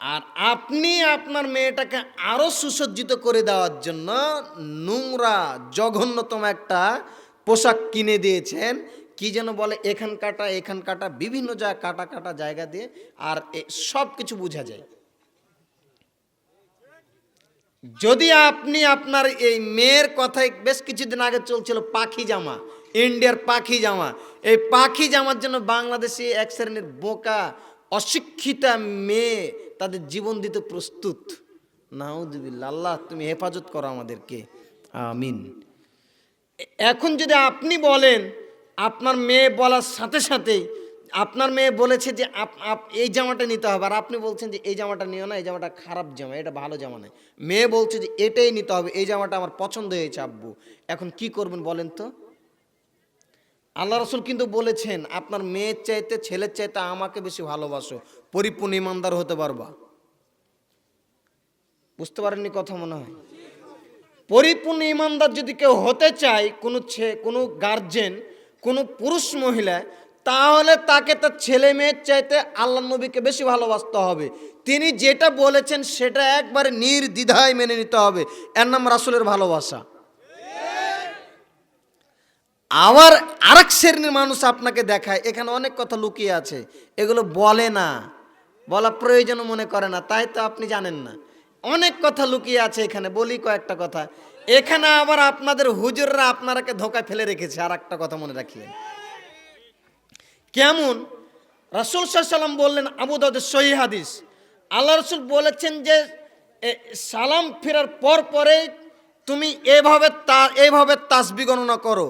আর আপনি আপনার মেয়েটাকে আরও সুসজ্জিত করে দেওয়ার জন্য নোংরা, জঘন্যতম একটা পোশাক কিনে দিয়েছেন। কি যেন বলে, এখান কাটা এখান কাটা, বিভিন্ন জায়গা কাটা কাটা জায়গা দিয়ে, আর সব কিছু বোঝা যায়। যদি আপনি আপনার এই মেয়ের কথায় বেশ কিছুদিন আগে চলছিল পাখি জামা, ইন্ডিয়ার পাখি জামা, এই পাখি জামার জন্য বাংলাদেশে এক শ্রেণির বোকা, অশিক্ষিতা মেয়ে তাদের জীবন দিতে প্রস্তুত। নাউদুবিল্লা আল্লাহ তুমি হেফাজত করো আমাদেরকে। আমিন। এখন যদি আপনি বলেন, আপনার মেয়ে বলার সাথে সাথেই আপনার মেয়ে বলেছে যে এই জামাটা নিতে হবে, আর আপনি বলছেন যে এই জামাটা নিও না, এই জামাটা খারাপ জামা, এটা ভালো জামা নয়। মেয়ে বলছে যে এটাই নিতে হবে, এই জামাটা আমার পছন্দ হয়েছে, আব্বু। এখন কি করবেন বলেন তো? আল্লাহ রসুল কিন্তু বলেছেন, আপনার মেয়ের চাইতে ছেলের চাইতে আমাকে বেশি ভালোবাসো। পরিপূর্ণ ইমানদার হতে পারবা। বুঝতে পারেননি কথা মনে হয়? পরিপূর্ণ ইমানদার যদি কেউ হতে চায়, কোনো কোনো গার্জেন কোনো পুরুষ মহিলা, তাহলে তাকে তার ছেলে মেয়ের চাইতে আল্লাহ নবীকে বেশি ভালোবাসতে হবে। তিনি যেটা বলেছেন, সেটা একবারে নির্দ্বিধায় মেনে নিতে হবে। এর নাম রাসুলের ভালোবাসা। আবার আরেক শ্রেণির মানুষ আপনাকে দেখায়, এখানে অনেক কথা লুকিয়ে আছে, এগুলো বলে না, বলা প্রয়োজন মনে করে না, তাই তো আপনি জানেন না। অনেক কথা লুকিয়ে আছে এখানে, বলি কয়েকটা কথা। এখানে আবার আপনাদের হুজুররা আপনারাকে ধোকায় ফেলে রেখেছে আর একটা কথা মনে রাখিয়ে কেমন? রাসুল সাল্লাম বললেন, আবু দাউদের সহি হাদিস। আল্লাহ রসুল বলেছেন যে সালাম ফেরার পর পরে তুমি এভাবে তা এইভাবে তাসবি গণনা করো।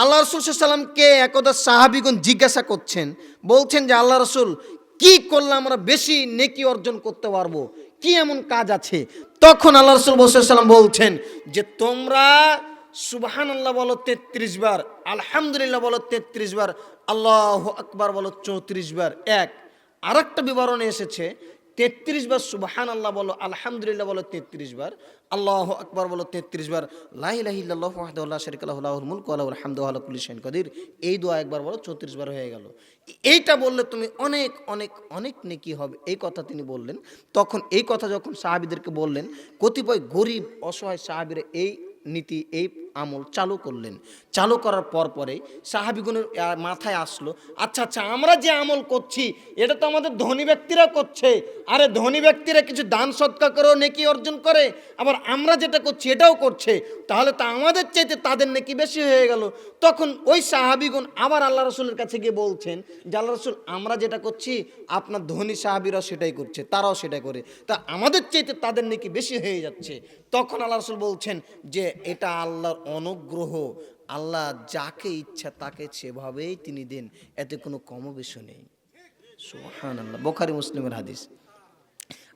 আল্লাহ রসুল সাল্লামকে একদা সাহাবিগুন জিজ্ঞাসা করছেন, বলছেন যে, আল্লাহ রসুল, কি করলে আমরা বেশি নেকি অর্জন করতে পারব? কি এমন কাজ আছে? তখন আল্লাহ রসুল সাল্লাম বলছেন যে, তোমরা সুবাহান আল্লাহ বলো তেত্রিশ বার, আলহামদুলিল্লাহ বলো তেত্রিশ বার, আল্লাহ আকবার বলো চৌত্রিশ বার, এক। আর একটা বিবরণে এসেছে তেত্রিশ বার সুবাহান আল্লাহ বলো, আলহামদুলিল্লাহ বলো তেত্রিশ বার, আল্লাহ আকবার বলো তেত্রিশ বার লাহিল্লাহ ওয়াহদাল্লাহ শরিকাল্লাহুল মুলক আল্লাহুল হামদু আল্লাহ কুল্লি শাইন কদির। এই দোয়া একবার বলো, চৌত্রিশ বার হয়ে গেল। এইটা বললে তুমি অনেক অনেক অনেক নেকি হবে। এই কথা তিনি বললেন। তখন এই কথা যখন সাহাবিদেরকে বললেন, কতিপয় গরিব, অসহায় সাহাবিরা এই নীতি, এই আমল চালু করলেন। চালু করার পর পরে সাহাবিগুনের মাথায় আসলো আচ্ছা আচ্ছা আমরা যে আমল করছি, এটা তো আমাদের ধনী ব্যক্তিরা করছে। আরে ধনী ব্যক্তিরা কিছু দান সৎকার করেও নেকি অর্জন করে, আবার আমরা যেটা করছি, এটাও করছে। তাহলে তো আমাদের চাইতে তাদের নেকি বেশি হয়ে গেল। তখন ওই সাহাবিগুন আবার আল্লাহ রসুলের কাছে গিয়ে বলছেন যে, আল্লাহ রসুল, আমরা যেটা করছি, আপনার ধনী সাহাবিরাও সেটাই করছে, তারাও সেটাই করে। তা আমাদের চাইতে তাদের নাকি বেশি হয়ে যাচ্ছে। তখন আল্লাহ রসুল বলছেন যে, এটা আল্লাহর অনুগ্রহ, আল্লাহ যাকে ইচ্ছা তাকে সেভাবেই তিনি দেন, এতে কোনো কমবেশও নেই। সুহান আল্লাহ বোখারি মুসলিমের হাদিস।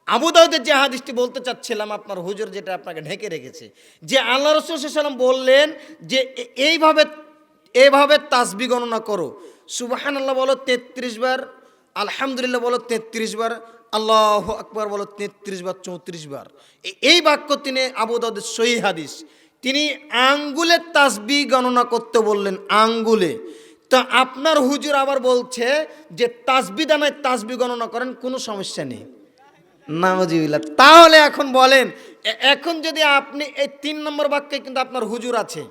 আবু দাউদের যে হাদিসটি বলতে চাচ্ছিলাম আপনার হুজুর যেটা আপনাকে ঢেকে রেখেছে, যে আল্লাহ রসুল সাল্লাম বললেন যে এইভাবে এইভাবে তাসবি গণনা করো। সুবাহান আল্লাহ বলো তেত্রিশ বার, আলহামদুলিল্লাহ বলো তেত্রিশ বার, আল্লাহ আকবর বলো তেত্রিশ বার, চৌত্রিশ বার। এই বাক্য তিনি আবু দাউদের সহি হাদিস। তিনি আঙ্গুলের তাসবি গণনা করতে বললেন, আঙ্গুলে। তা আপনার হুজুর আবার বলছে যে তাসবি দানায় তাসবি গণনা করেন, কোনো সমস্যা নেই। নামজিবিল্লা তাহলে এখন বলেন এখন যদি আপনি এই তিন নম্বর বাক্যে কিন্তু আপনার হুজুর আছে,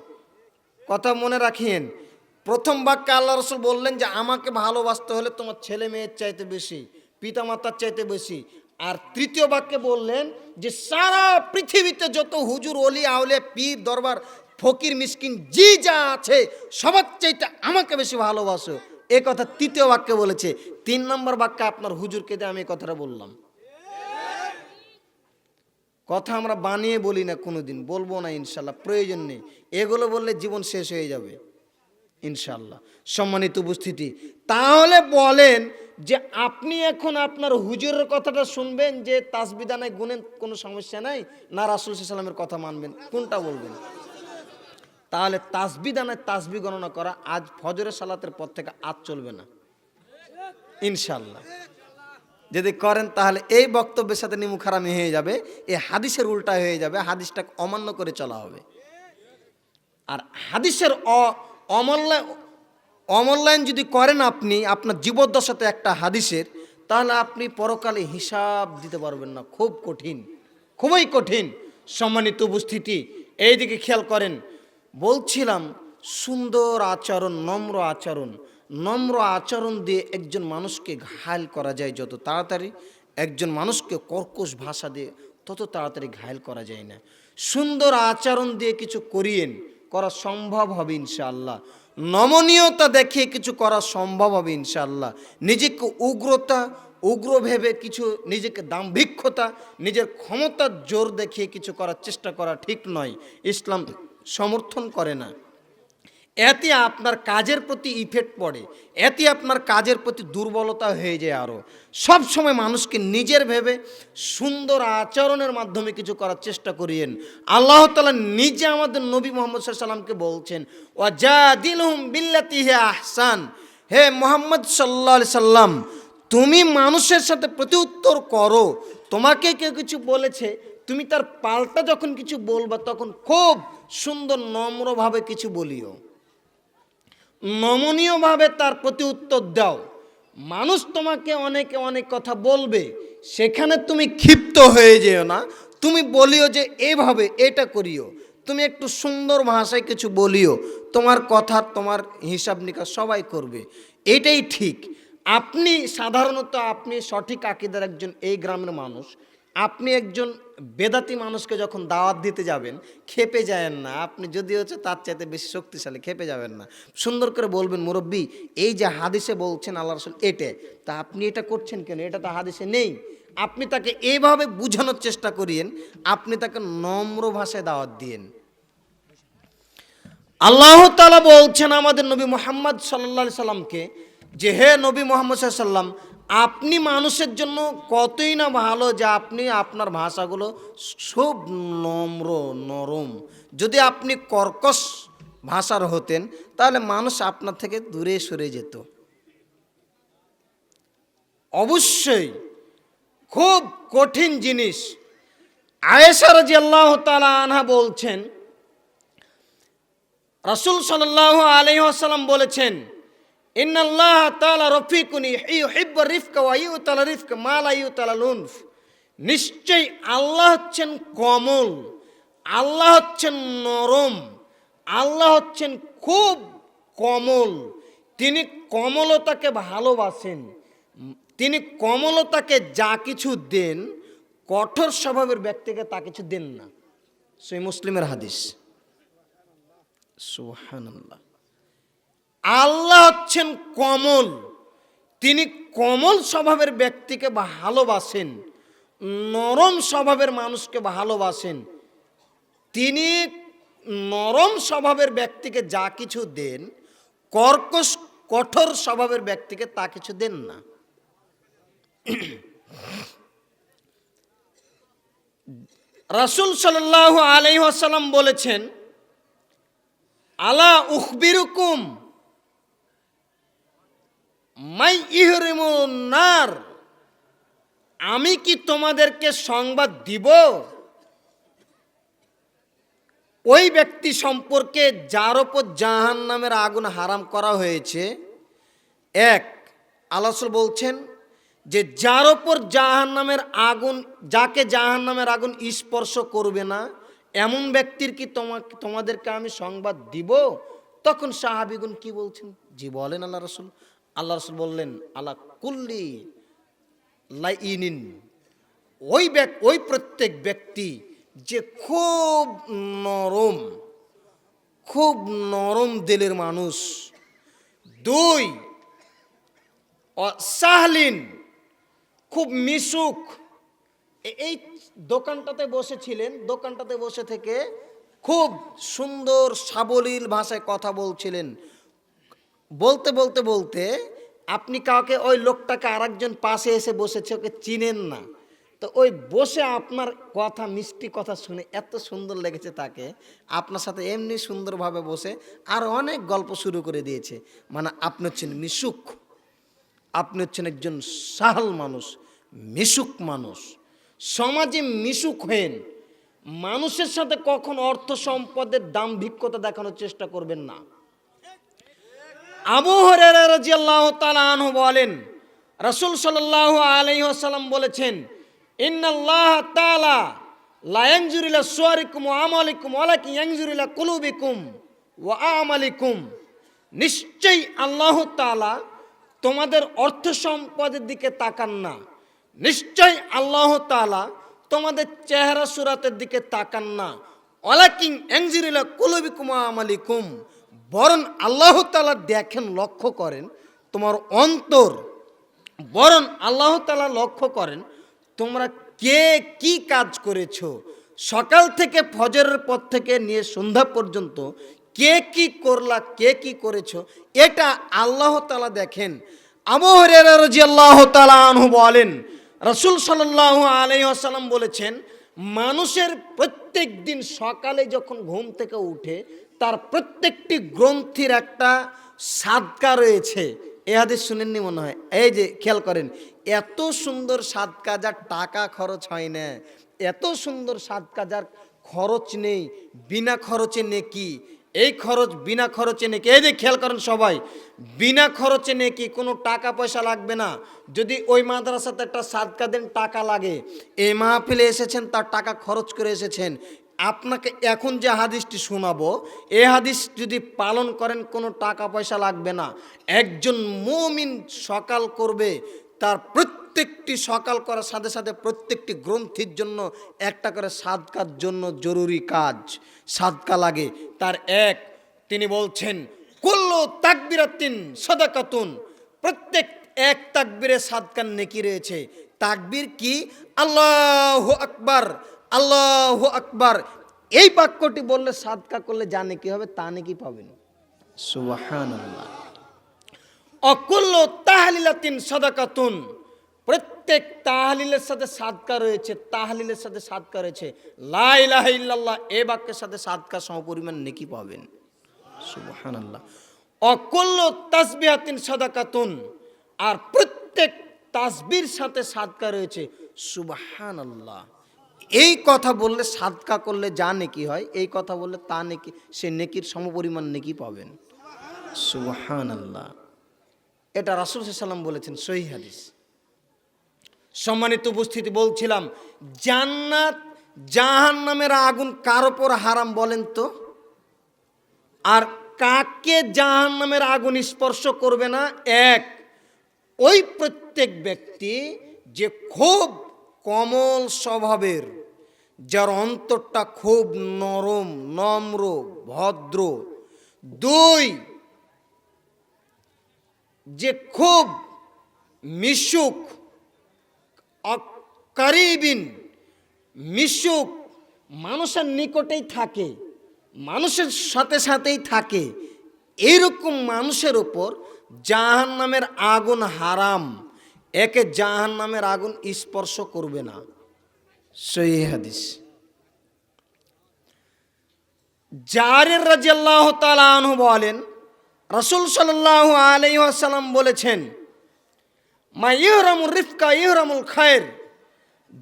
কথা মনে রাখিয়েন প্রথম বাক্যে আল্লাহ রসুল বললেন যে, আমাকে ভালোবাসতে হলে তোমার ছেলে মেয়ের চাইতে বেশি, পিতামাতার চাইতে বেশি আর তৃতীয় বাক্যে বললেন যে, সারা পৃথিবীতে যত হুজুর অলি আউলে পীর, দরবার, ফকির, মিসকিন যে যা আছে, সবার চাইতে আমাকে বেশি ভালোবাসো। এ কথা তৃতীয় বাক্যে বলেছে। তিন নম্বর বাক্যে আপনার হুজুরকে দিয়ে আমি কথাটা বললাম। কথা আমরা বানিয়ে বলি না কোনোদিন, বলব না ইনশাল্লাহ, প্রয়োজন নেই। এগুলো বললে জীবন শেষ হয়ে যাবে, ইনশাল্লাহ। সম্মানিত উপস্থিতি, তাহলে বলেন যে আপনি এখন আপনার হুজুরের কথাটা শুনবেন, যে তাসবিদানায় গুণেন কোনো সমস্যা নাই। না, রাসুল সাল্লামের কথা মানবেন। কোনটা বলবেন? তাহলে তাসবিদানায় তাসবি গণনা করা আজ ফজরের সালাতের পর থেকে আজ চলবে না। ইনশাল্লাহ যদি করেন, তাহলে এই বক্তব্যের সাথে নিমুখারামি হয়ে যাবে, এই হাদিসের উল্টা হয়ে যাবে হাদিসটা অমান্য করে চলা হবে। আর হাদিসের অ- অমূল্যায়ন যদি করেন আপনি আপনার জীবদ্দশাতে একটা হাদিসের, তাহলে আপনি পরকালে হিসাব দিতে পারবেন না। খুব কঠিন, খুবই কঠিন সম্মানিত উপস্থিতি। এইদিকে খেয়াল করেন, বলছিলাম সুন্দর আচরণ, নম্র আচরণ। নম্র আচরণ দিয়ে একজন মানুষকে ঘায়ল করা যায় যত তাড়াতাড়ি, একজন মানুষকে কর্কশ ভাষা দিয়ে তত তাড়াতাড়ি ঘায়ল করা যায় না। সুন্দর আচরণ দিয়ে কিছু করিয়েন, করা সম্ভব হবে ইনশাআল্লাহ। নমনীয়তা দেখিয়ে কিছু করা সম্ভব হবে ইনশাল্লাহ নিজেকে উগ্রতা উগ্র ভেবে কিছু, নিজেকে দাম্ভিক্ষতা নিজের ক্ষমতার জোর দেখিয়ে কিছু করার চেষ্টা করা ঠিক নয়। ইসলাম সমর্থন করে না। এতে আপনার কাজের প্রতি ইফেক্ট পড়ে, এতে আপনার কাজের প্রতি দুর্বলতা হয়ে যায় আরও সবসময় মানুষকে নিজের ভেবে সুন্দর আচরণের মাধ্যমে কিছু করার চেষ্টা করিয়েন। আল্লাহ তালা নিজে আমাদের নবী মোহাম্মদ সাল্লামকে বলছেন ও যা দিন হুম বিল্লাতি হে আহসান। হে মোহাম্মদ সাল্লা সাল্লাম, তুমি মানুষের সাথে প্রতিউত্তর করো। তোমাকে কেউ কিছু বলেছে, তুমি তার পাল্টা যখন কিছু বলবা, তখন খুব সুন্দর নম্রভাবে কিছু বলিও। নমনীয়ভাবে তার প্রতি উত্তর দাও। মানুষ তোমাকে অনেকে অনেক কথা বলবে, সেখানে তুমি ক্ষিপ্ত হয়ে যেও না। তুমি বলিও যে, এভাবে এটা করিও। তুমি একটু সুন্দর ভাষায় কিছু বলিও। তোমার কথা, তোমার হিসাব নিকাশ সবাই করবে। এটাই ঠিক। আপনি সাধারণত আপনি সঠিক আকিদার একজন এই গ্রামের মানুষ। আপনি একজন বেদাতি মানুষকে যখন দাওয়াত দিতে যাবেন, খেপে যাবেন না। আপনি যদি হচ্ছে তার চাইতে বেশি শক্তিশালী, খেপে যাবেন না। সুন্দর করে বলবেন, মুরব্বী, এই যে হাদিসে বলছেন আল্লাহ রসুল এটে, তা আপনি এটা করছেন কেন? এটা তো হাদিসে নেই। আপনি তাকে এইভাবে বুঝানোর চেষ্টা করিয়েন, আপনি তাকে নম্র ভাষায় দাওয়াত দিয়েন। আল্লাহ তালা বলছেন আমাদের নবী মোহাম্মদ সাল্লা সাল্লামকে যে, হে নবী মোহাম্মদ সাল্লাম আপনি মানুষের জন্য কতই না ভালো যে আপনি আপনার ভাষাগুলো খুব নম্র, নরম। যদি আপনি কর্কশ ভাষার হতেন, তাহলে মানুষ আপনার থেকে দূরে সরে যেত। অবশ্যই খুব কঠিন জিনিস। আয়েশা রাজি আল্লাহ তালা আনহা বলছেন, রাসুল সাল্লাহ আলহিহাসাল্লাম বলেছেন ইন্নাল্লাহ তাআলা রফিকুনি ইউহিব্বু রিফকা ওয়া ইউতালা রিফকা মা লা ইউতালা লুনফ নিশ্চয়ই আল্লাহ হচ্ছেন কমল আল্লাহ হচ্ছেন নরম আল্লাহ হচ্ছেন খুব কমল তিনি কমলতাকে ভালোবাসেন, তিনি কমলতাকে যা কিছু দেন, কঠোর স্বভাবের ব্যক্তিকে তা কিছু দেন না। সেই মুসলিমের হাদিস। সুবহানাল্লাহ। আল্লাহ হচ্ছেন কমল। তিনি কমল স্বভাবের ব্যক্তিকে ভালোবাসেন, নরম স্বভাবের মানুষকে ভালোবাসেন। তিনি নরম স্বভাবের ব্যক্তিকে যা কিছু দেন, কর্কশ, কঠোর স্বভাবের ব্যক্তিকে তা কিছু দেন না। রাসুল সাল্লাহ আলাইসাল্লাম বলেছেন, আলা উখবিরুকুম মাই ইহরিমুন্নার আমি কি তোমাদেরকে সংবাদ দিব? ওই ব্যক্তি সম্পর্কে যার ওপর জাহান নামের আগুন হারাম করা হয়েছে। এক আলাসুল বলছেন যে যার ওপর জাহান নামের আগুন, যাকে জাহান নামের আগুন স্পর্শ করবে না, এমন ব্যক্তির কি তোমাকে, তোমাদেরকে আমি সংবাদ দিব? তখন সাহাবিগুন কি বলছেন? জি, বলেন আল্লাহ রসুল। আল্লাহ রসুল বললেন আল্লাহ কুল্লি লাইনিন। ওই ওই প্রত্যেক ব্যক্তি যে খুব নরম খুব নরম দিলের মানুষ। দুই সাহলিন, খুব মিশুক। এই দোকানটাতে বসেছিলেন, দোকানটাতে বসে থেকে খুব সুন্দর সাবলীল ভাষায় কথা বলছিলেন। বলতে বলতে বলতে আপনি কাউকে ওই লোকটাকে আরেকজন পাশে এসে বসেছে, ওকে চিনেন না। তো ওই বসে আপনার কথা, মিষ্টি কথা শুনে এত সুন্দর লেগেছে তাকে, আপনার সাথে এমনি সুন্দরভাবে বসে আর অনেক গল্প শুরু করে দিয়েছে। মানে আপনি হচ্ছেন মিশুক, আপনি হচ্ছেন একজন সাহল মানুষ, মিশুক মানুষ। সমাজে মিশুক হেন মানুষের সাথে কখন অর্থ সম্পদের দাম্ভিক্যতা দেখানোর চেষ্টা করবেন না। আবু হরেরা রাদিয়াল্লাহু তাআলা আনহু বলেন, রসুল সাল্লাল্লাহু আলাইহি ওয়াসাল্লাম বলেছেন, ইন্নাল্লাহ তাআলা লা ইয়ানজুরু ইলা সুওয়ারিকুম ওয়া আমালিকুম, ওয়ালাকিন ইয়ানজুরু কুলুবিকুম ওয়া আমালিকুম। নিশ্চয়ই আল্লাহ তাআলা তোমাদের অর্থ সম্পদের দিকে তাকান না। নিশ্চয় আল্লাহ তাআলা তোমাদের চেহারা সুরাতের দিকে তাকান না। অলাকিং এংজিরিলা কুলবিকুম আমালিকুম। বরং আল্লাহ তালা দেখেন, লক্ষ্য করেন, তোমার অন্তর। বরং আল্লাহ তালা লক্ষ্য করেন, তোমরা কে, কি কাজ করেছ? সকাল থেকে ফজরের পর থেকে নিয়ে সন্ধ্যা পর্যন্ত কে কি করলা, কে কি করেছ? এটা আল্লাহ তালা দেখেন। আবু হুরায়রা রাদিয়াল্লাহু তাআলা আনহু বলেন, রাসূল সাল্লাল্লাহু আলাইহি ওয়াসাল্লাম বলেছেন, মানুষের প্রত্যেক দিন সকালে যখন ঘুম থেকে উঠে তার প্রত্যেকটি গ্রন্থির একটা সাদকা রয়েছে। এ হাদিস শুনেননি মনে হয়? এই যে, খেয়াল করেন, এত সুন্দর সাদকা যার টাকা খরচ হয় না। এত সুন্দর সাদকা যার খরচ নেই, বিনা খরচে নেকি। এই খরচ বিনা খরচে নেকি। এই যে, খেয়াল করেন সবাই, বিনা খরচে নেকি, কোনো টাকা পয়সা লাগবে না। যদি ওই মাদ্রাসাতে একটা সাদকা দেন টাকা লাগে, এই মাহফিলে এসেছেন, তার টাকা খরচ করে এসেছেন। আপনাকে এখন যে হাদিসটি শোনাবো, এ হাদিস যদি পালন করেন, কোনো টাকা পয়সা লাগবে না। একজন মুমিন সকাল করবে, তার প্রত্যেকটি সকাল করার সাথে সাথে প্রত্যেকটি গ্রন্থির জন্য একটা করে সাদকার জন্য জরুরি কাজ। সাদকা লাগে। তার এক, তিনি বলছেন, কুল্লু তাকবিরাতিন সদাকাতুন। প্রত্যেক এক তাকবীরে সাদকার নেকি রয়েছে। তাকবীর কি? আল্লাহ আকবার। আল্লাহ আকবার। এই বাক্যটি বললে সাদকা করলে জানে কি হবে তা নাকি পাবেন। অকুল্ল তাহলিলাতিন সাদাকাতুন। প্রত্যেক তাহলিলের সাথে সাদকা রয়েছে তাহলিলের সাথে সাদকা রয়েছে। লা ইলাহা ইল্লাল্লাহ এই বাক্যের সাথে সাদকা সমপরিমাণ নেকি পাবেন। সুবহানাল্লাহ। অকুল্ল তাসবিহাতিন সাদাকাতুন। আর প্রত্যেক তাসবির সাথে সাদকা রয়েছে। সুবহানাল্লাহ। এই কথা বললে সাদকা করলে যা নেকি হয়, এই কথা বললে তা নেকি, সে নেকির সমপরিমাণ নেকি পাবেন। সুহান আল্লাহ এটা রাসুল সাল্লাম বলেছেন, সহি হাদিস। সম্মানিত উপস্থিতি বলছিলাম, জান্নাত জাহান নামের আগুন কার ওপর হারাম বলেন তো? আর কাকে জাহান নামের আগুন স্পর্শ করবে না? এক, ওই প্রত্যেক ব্যক্তি যে খুব কমল স্বভাবের যার অন্তরটা খুব নরম, নম্র, ভদ্র। দুই, যে খুব মিশুক কারিবিন মিশুক, মানুষের নিকটেই থাকে, মানুষের সাথে সাথেই থাকে এইরকম মানুষের ওপর জাহান নামের আগুন হারাম। একে জাহান নামের আগুন স্পর্শ করবে না। সহি হাদিস। জারের রাজিয়াল্লাহ তাআলা আনহু বলেন, রসুল সাল্লাহ আলাইসাল্লাম বলেছেন, মা ইহরামুল রিফকা ইহরামুল খায়ের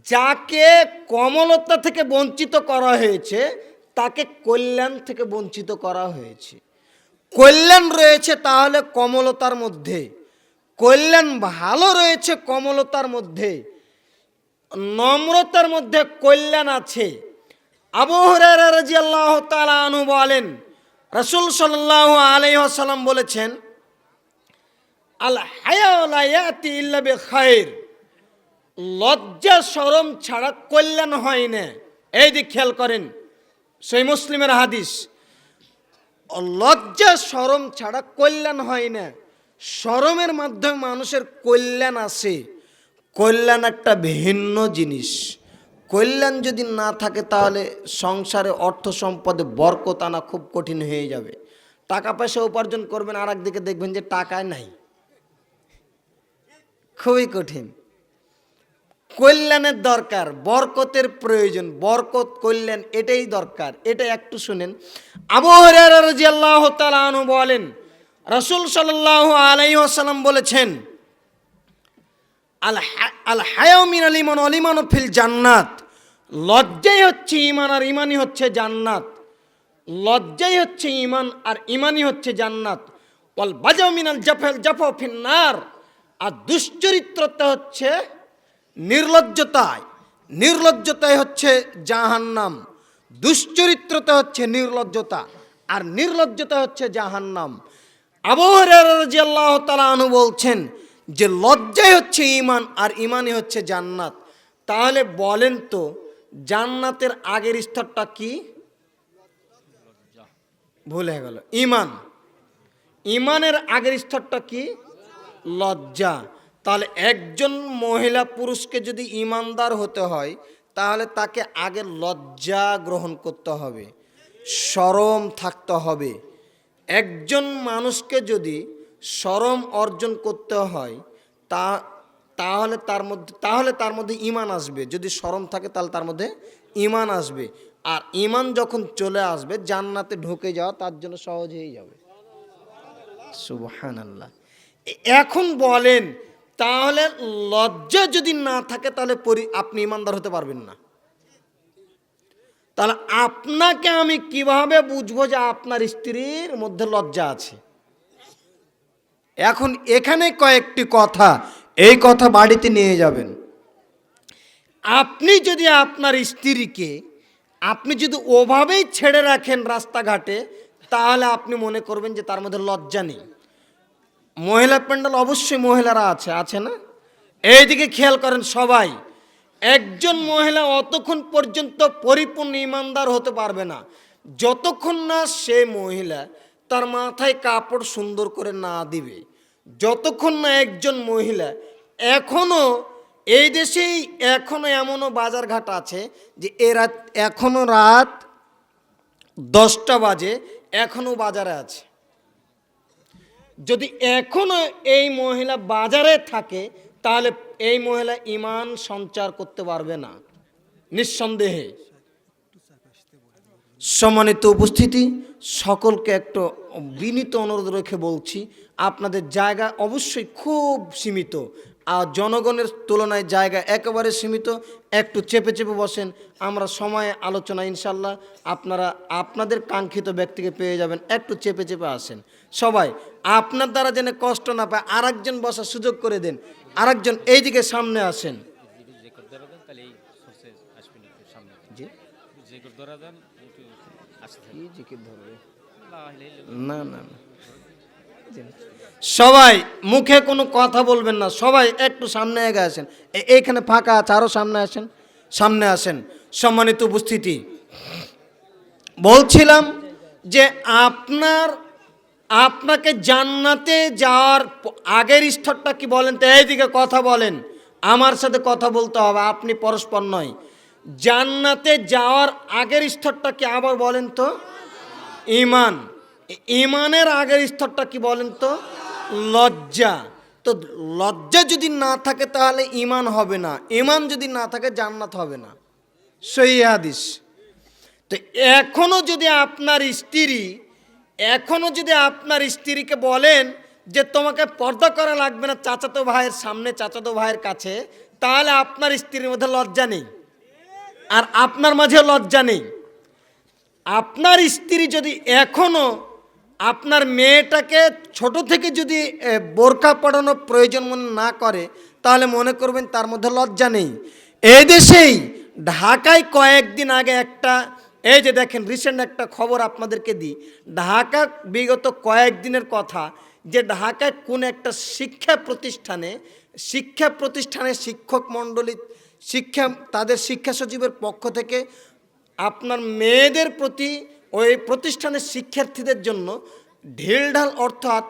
যাকে কমলতা থেকে বঞ্চিত করা হয়েছে, তাকে কল্যাণ থেকে বঞ্চিত করা হয়েছে। কল্যাণ রয়েছে তাহলে কমলতার মধ্যে, কল্যাণ ভালো রয়েছে কমলতার মধ্যে। নম্রতার মধ্যে কল্যাণ আছে। আবু হুরায়রা রাদিয়াল্লাহু তাআলা আনহু বলেন, রাসূল সাল্লাল্লাহু আলাইহি ওয়াসাল্লাম বলেছেন ইল্লা লজ্জা, শরম ছাড়া কল্যাণ হয় না। এই দিক খেয়াল করেন সেই মুসলিমের হাদিস। লজ্জা, শরম ছাড়া কল্যাণ হয় না। শরমের মাধ্যমে মানুষের কল্যাণ আসে কল্যাণ একটা ভিন্ন জিনিস। কল্যাণ যদি না থাকে তাহলে সংসারে অর্থ সম্পদে বরকত আনা খুব কঠিন হয়ে যাবে। টাকা পয়সা উপার্জন করবেন আর একদিকে দেখবেন যে টাকায় নাই। খুবই কঠিন। কল্যাণের দরকার, বরকতের প্রয়োজন। বরকত, কল্যাণ এটাই দরকার। এটা একটু শুনেন। আবু হুরায়রা রাদিয়াল্লাহু তাআলা আনহু বলেন, রাসূল সাল্লাল্লাহু আলাইহি ওয়াসাল্লাম বলেছেন আল আল মিনাল ঈমান ওয়াল ঈমানু ফিল জান্নাত। লজ্জাই হচ্ছে ইমান আর ঈমানই হচ্ছে জান্নাত। লজ্জাই হচ্ছে ইমান আর ঈমানই হচ্ছে জান্নাত। ওয়াল বাজাউ মিনাল জাফাল জাফা ফিন নার। আর দুশ্চরিত্রতা হচ্ছে নির্লজ্জতায়। নির্লজ্জতায় হচ্ছে জাহান্নাম। দুশ্চরিত্রতা হচ্ছে নির্লজ্জতা আর নির্লজ্জতা হচ্ছে জাহান্নাম। আবু আল্লাহ তালু বলছেন যে লজ্জাই হচ্ছে ইমান আর ইমানই হচ্ছে জান্নাত। তাহলে বলেন তো, জান্নাতের আগের স্তরটা কি? ভুল হয়ে গেল। ইমান ইমানের আগের স্তরটা কি? লজ্জা। তাহলে একজন মহিলা পুরুষকে যদি ইমানদার হতে হয়, তাহলে তাকে আগে লজ্জা গ্রহণ করতে হবে, সরম থাকতে হবে। একজন মানুষকে যদি সরম অর্জন করতে হয়, তা, তাহলে তার মধ্যে, তাহলে তার মধ্যে ইমান আসবে। যদি সরম থাকে, তাহলে তার মধ্যে ইমান আসবে। আর ইমান যখন চলে আসবে, জান্নাতে ঢুকে যাওয়া তার জন্য সহজ হয়ে যাবে। সুবহান আল্লাহ এখন বলেন, তাহলে লজ্জা যদি না থাকে, তাহলে আপনি ইমানদার হতে পারবেন না। তাহলে আপনাকে আমি কীভাবে বুঝব যে আপনার স্ত্রীর মধ্যে লজ্জা আছে? এখন এখানে কয়েকটি কথা, এই কথা বাড়িতে নিয়ে যাবেন। আপনি যদি আপনার স্ত্রীকে, আপনি যদি ওভাবেই ছেড়ে রাখেন রাস্তাঘাটে, তাহলে আপনি মনে করবেন যে তার মধ্যে লজ্জা নেই। মহিলা প্যান্ডেল অবশ্যই মহিলারা আছে আছে না? এইদিকে খেয়াল করেন সবাই, একজন মহিলা অতক্ষণ পর্যন্ত পরিপূর্ণ ইমানদার হতে পারবে না। যতক্ষণ না সে মহিলা তার মাথায় কাপড় সুন্দর করে না দিবে যতক্ষণ না একজন মহিলা এখনও, এই দেশেই এখনও এমনও বাজারঘাট আছে যে এ রাত, এখনও রাত দশটা বাজে, এখনও বাজারে আছে। যদি এখনও এই মহিলা বাজারে থাকে, তাহলে এই মহিলা ইমান সঞ্চার করতে পারবে না। নিঃসন্দেহে। সম্মানিত উপস্থিতি, সকলকে একটু বিনীত অনুরোধ রেখে বলছি আপনাদের জায়গা অবশ্যই খুব সীমিত আর জনগণের তুলনায় জায়গা একেবারে সীমিত একটু চেপে চেপে বসেন আমরা সময়ে আলোচনা ইনশাল্লাহ আপনারা আপনাদের কাঙ্ক্ষিত ব্যক্তিকে পেয়ে যাবেন একটু চেপে চেপে আসেন সবাই আপনার দ্বারা যেন কষ্ট না পায় আরেকজন বসার সুযোগ করে দেন আরেকজন এইদিকে সামনে আসেন জি কি ধরবে। না না সবাই মুখে কোনো কথা বলবেন না, সবাই একটু সামনে এগিয়ে আসেন। এইখানে ফাঁকা আছে আরও সামনে আসেন সামনে আসেন। সম্মানিত উপস্থিতি, বলছিলাম যে আপনার, আপনাকে জান্নাতে যাওয়ার আগের স্তরটা কি বলেন তো? এইদিকে কথা বলেন। আমার সাথে কথা বলতে হবে, আপনি পরস্পর নয়। জান্নাতে যাওয়ার আগের স্তরটা কি আবার বলেন তো? ইমান। ইমানের আগের স্তরটা কি বলেন তো? লজ্জা। তো লজ্জা যদি না থাকে তাহলে ইমান হবে না। ইমান যদি না থাকে জান্নাত হবে না। সহি হাদিস। তো এখনও যদি আপনার স্ত্রী, এখনও যদি আপনার স্ত্রীকে বলেন যে তোমাকে পর্দা করা লাগবে না চাচাতো ভাইয়ের সামনে, চাচাতো ভাইয়ের কাছে, তাহলে আপনার স্ত্রীর মধ্যে লজ্জা নেই। আর আপনার মাঝে লজ্জা নেই। আপনার স্ত্রী যদি এখনও আপনার মেয়েটাকে ছোট থেকে যদি বোরকা পড়ানো প্রয়োজন মনে না করে, তাহলে মনে করবেন তার মধ্যে লজ্জা নেই। এই দেশেই ঢাকায় কয়েকদিন আগে একটা, এই যে দেখেন রিসেন্ট একটা খবর আপনাদেরকে দিই। ঢাকা বিগত কয়েকদিনের কথা, যে ঢাকায় কোন একটা শিক্ষা প্রতিষ্ঠানে, শিক্ষা প্রতিষ্ঠানের শিক্ষক মণ্ডলী শিক্ষা, তাদের শিক্ষা সচিবের পক্ষ থেকে আপনার মেয়েদের প্রতি ওই প্রতিষ্ঠানের শিক্ষার্থীদের জন্য ঢিলঢাল অর্থাৎ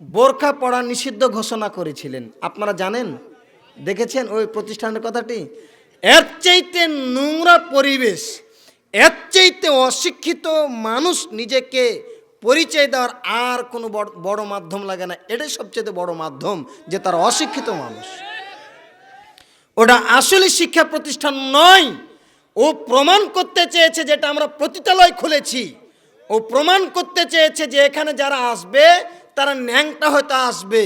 বোরখা পড়া নিষিদ্ধ ঘোষণা করেছিলেন। আপনারা জানেন? দেখেছেন ওই প্রতিষ্ঠানের কথাটি? এর চাইতে নোংরা পরিবেশ, এর চাইতে অশিক্ষিত মানুষ নিজেকে পরিচয় দেওয়ার আর কোনো বড় বড় মাধ্যম লাগে না। এটাই সবচেয়ে বড় মাধ্যম যে তারা অশিক্ষিত মানুষ। ওটা আসলে শিক্ষা প্রতিষ্ঠান নয়। ও প্রমাণ করতে চেয়েছে যেটা আমরা পতিতালয় খুলেছি। ও প্রমাণ করতে চেয়েছে যে এখানে যারা আসবে, তারা ন্যাংটা হয়তো আসবে।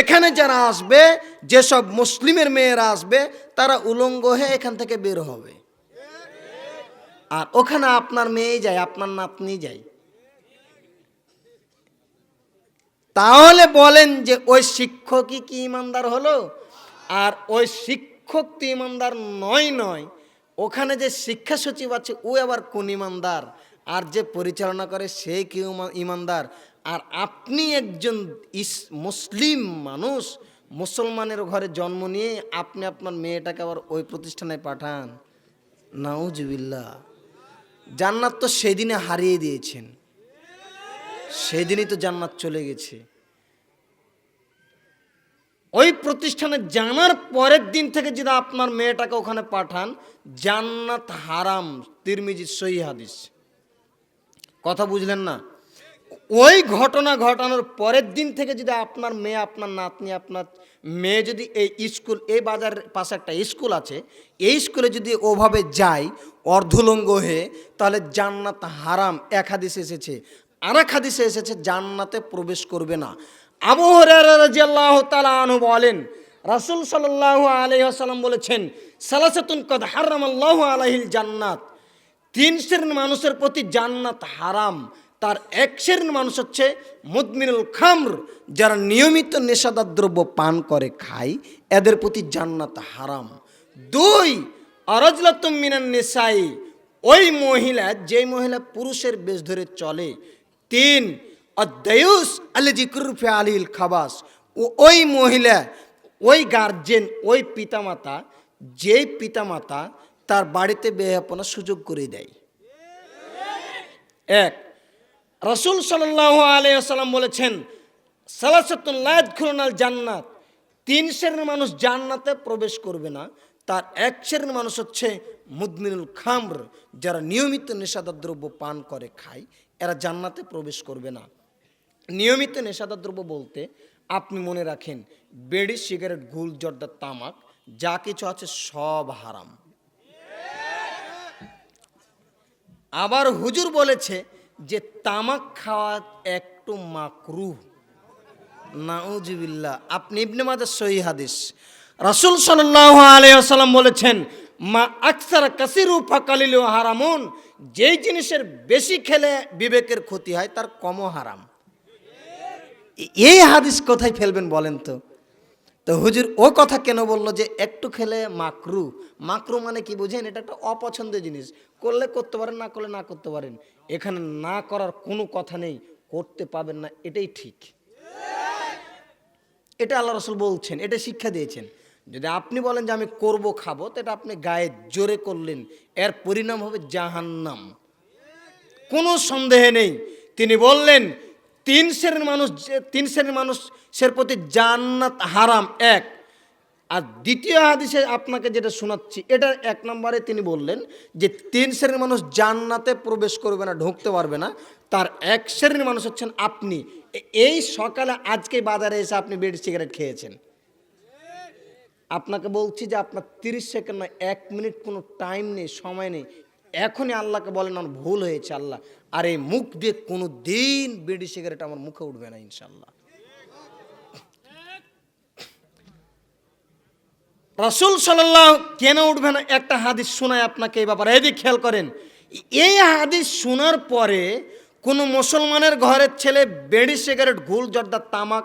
এখানে যারা আসবে, যেসব মুসলিমের মেয়েরা আসবে, তারা উলঙ্গ হয়ে এখান থেকে বের হবে। আর ওখানে আপনার মেয়ে যায়, আপনার নাতনি যায়। তাহলে বলেন যে ওই শিক্ষকই কি ইমানদার হলো? আর ওই শিক্ষক তো ইমানদার নয় নয় ওখানে যে শিক্ষা সচিব আছে, ও আবার কোন ইমানদার? আর যে পরিচালনা করে সে কি ইমা- ইমানদার? আর আপনি একজন ইস মুসলিম মানুষ, মুসলমানের ঘরে জন্ম নিয়ে আপনি আপনার মেয়েটাকে আবার ওই প্রতিষ্ঠানে পাঠান। নাউজুবিল্লাহ। জান্নাত তো সেদিনে হারিয়ে দিয়েছেন। সেদিনই তো জান্নাত চলে গেছে। ওই প্রতিষ্ঠানে জানার পরের দিন থেকে যদি আপনার মেয়েটাকে ওখানে পাঠান, জান্নাত হারাম, তিরমিজি সই হাদিস। কথা বুঝলেন না? ওই ঘটনা ঘটানোর পরের দিন থেকে যদি আপনার মেয়ে, আপনার নাতনি, আপনার মেয়ে যদি এই স্কুল, এই বাজারের পাশে একটা স্কুল আছে, এই স্কুলে যদি ওভাবে যায়, অর্ধলঙ্গ হয়ে, তাহলে জান্নাত হারাম। এক হাদিসে এসেছে। আর এক হাদিসে এসেছে, জান্নাতে প্রবেশ করবে না। আবু আনহু বলেন, রাসুল সাল্লাহ আলহিহাসাল্লাম বলেছেন, সালাসাতুন কদ হারাম আল্লাহ আলাহিল জান্নাত। তিন শ্রেণির মানুষের প্রতি জান্নাত হারাম। তার এক শ্রেণির মানুষ হচ্ছে মুদমিনুল খামর, যারা নিয়মিত নেশাদার দ্রব্য পান করে, খায়, এদের প্রতি জান্নাত হারাম। দুই অরজলাতুম মিনান নেশাই ওই মহিলা, যেই মহিলা পুরুষের বেশ ধরে চলে। তিন অদ্দায়ুস আলী জিক্রুফে আলিল খাবাস ও ওই মহিলা ওই গার্জেন ওই পিতামাতা যেই পিতামাতা তার বাড়িতে বেহাপনা সুযোগ করে দেয়। এক, রসুল সাল্লাহ আলিয়াল্লাম বলেছেন খুলনাল জান্নাত। তিন শ্রেণির মানুষ জান্নাতে প্রবেশ করবে না। তার এক শ্রেণির মানুষ হচ্ছে মুদমিনুল খামর, যারা নিয়মিত নেশাদার দ্রব্য পান করে, খায়। এরা জান্নাতে প্রবেশ করবে না। নিয়মিত নেশাদার দ্রব্য বলতে আপনি মনে রাখেন বেড়ি, সিগারেট গুল জর্দা, তামাক, যা কিছু আছে সব হারাম। আবার হুজুর বলেছে যে তামাক খাওয়া একটু মাকরু। নাউজুবিল্লাহ, আপনি ইবনে মাজার সহি হাদিস। রাসূল সাল্লাল্লাহু আলাইহি ওয়াসাল্লাম বলেছেন, মা আকসার কাসিরু ফাকালিলু হারামুন যেই জিনিসের বেশি খেলে বিবেকের ক্ষতি হয়, তার কমও হারাম। এই হাদিস কোথায় ফেলবেন বলেন তো? তো হুজুর ও কথা কেন বলল যে একটু খেলে মাকরু? মাকরু মানে কি বুঝেন? এটা একটা অপছন্দের জিনিস। করলে করতে পারেন, না করলে না করতে পারেন। এখানে না করার কোনো কথা নেই। করতে পাবেন না, এটাই ঠিক। এটা আল্লাহ রসুল বলছেন, এটা শিক্ষা দিয়েছেন। যদি আপনি বলেন যে আমি করব, খাব, তো এটা আপনি গায়ে জোরে করলেন। এর পরিণাম হবে জাহান্নাম। কোনো সন্দেহে নেই। তিনি বললেন তিন শ্রেণির মানুষ, তিন শ্রেণির মানুষের প্রতি জান্নাত হারাম, এক। আর দ্বিতীয় হাদিসে আপনাকে যেটা শোনাচ্ছি এটা এক নম্বরে তিনি বললেন যে তিন শ্রেণির মানুষ জান্নাতে প্রবেশ করবে না, ঢুকতে পারবে না। তার এক শ্রেণির মানুষ হচ্ছেন আপনি। এই সকালে আজকে বাজারে এসে আপনি বেড সিগারেট খেয়েছেন। আপনাকে বলছি যে আপনার তিরিশ সেকেন্ড নয়, এক মিনিট কোনো টাইম নেই, সময় নেই। এখনই আল্লাহকে বলেন, আমার ভুল হয়েছে আল্লাহ। আর এই মুখ দিয়ে কোনো দিন বিড়ি সিগারেট আমার মুখে উঠবে না, ইনশাল্লাহ। রাসুল সাল্লাহ কেন উঠবে না? একটা হাদিস শোনায় আপনাকে এই ব্যাপারে। এদিকে খেয়াল করেন, এই হাদিস শোনার পরে কোনো মুসলমানের ঘরের ছেলে বেড়ি সিগারেট, ঘুল, জর্দা, তামাক,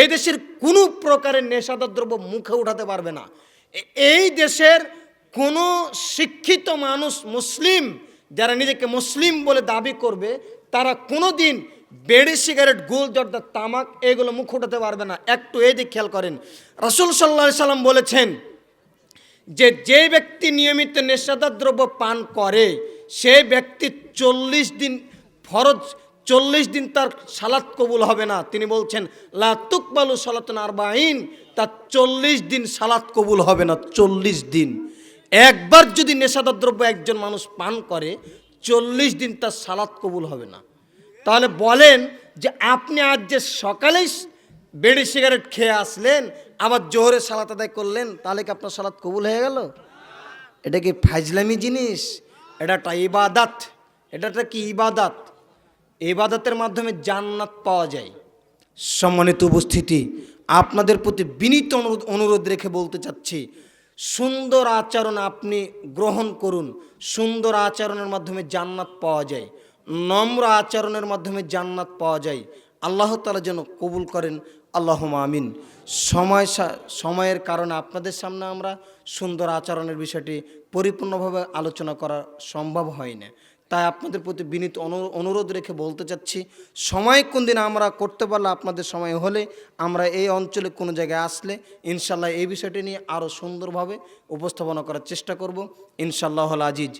এই দেশের কোনো প্রকারের নেশাদার দ্রব্য মুখে উঠাতে পারবে না। এই দেশের কোনো শিক্ষিত মানুষ মুসলিম, যারা নিজেকে মুসলিম বলে দাবি করবে, তারা কোনো দিন বেড়ি সিগারেট, গোল জর্দা, তামাক এগুলো মুখ উঠাতে পারবে না। একটু এই দিক খেয়াল করেন। রসুল সাল্লাহ সাল্লাম বলেছেন যে যে ব্যক্তি নিয়মিত নেশাদার দ্রব্য পান করে, সে ব্যক্তি চল্লিশ দিন ফরজ, চল্লিশ দিন তার সালাত কবুল হবে না। তিনি বলছেন, লা তুকবালু সালাতন আরবাইন তার চল্লিশ দিন সালাত কবুল হবে না, চল্লিশ দিন। একবার যদি নেশাদার দ্রব্য একজন মানুষ পান করে, চল্লিশ দিন তার সালাত কবুল হবে না। তাহলে বলেন যে আপনি আজ যে সকালেই বেড়ি সিগারেট খেয়ে আসলেন, আবার জোহরে সালাত আদায় করলেন, তাহলে কি আপনার সালাত কবুল হয়ে গেল? এটা কি ফাজলামি জিনিস? এটা একটা ইবাদাত। এটা একটা কি ইবাদাত? ইবাদাতের মাধ্যমে জান্নাত পাওয়া যায়। সম্মানিত উপস্থিতি, আপনাদের প্রতি বিনীত অনুরোধ অনুরোধ রেখে বলতে চাচ্ছি সুন্দর আচরণ আপনি গ্রহণ করুন। সুন্দর আচরণের মাধ্যমে জান্নাত পাওয়া যায়। নম্র আচরণের মাধ্যমে জান্নাত পাওয়া যায়। আল্লাহ তালা যেন কবুল করেন। আল্লাহ আমিন। সময় সময়ের কারণে আপনাদের সামনে আমরা সুন্দর আচরণের বিষয়টি পরিপূর্ণভাবে আলোচনা করা সম্ভব হয় না। তাই আপনাদের প্রতি বিনীত অনুরোধ রেখে বলতে চাচ্ছি, সময় কোন দিন আমরা করতে পারলে আপনাদের সময় হলে আমরা এই অঞ্চলে কোনো জায়গায় আসলে ইনশাল্লাহ এই বিষয়টি নিয়ে আরও সুন্দরভাবে উপস্থাপনা করার চেষ্টা করব। ইনশাল্লাহ আজিজ।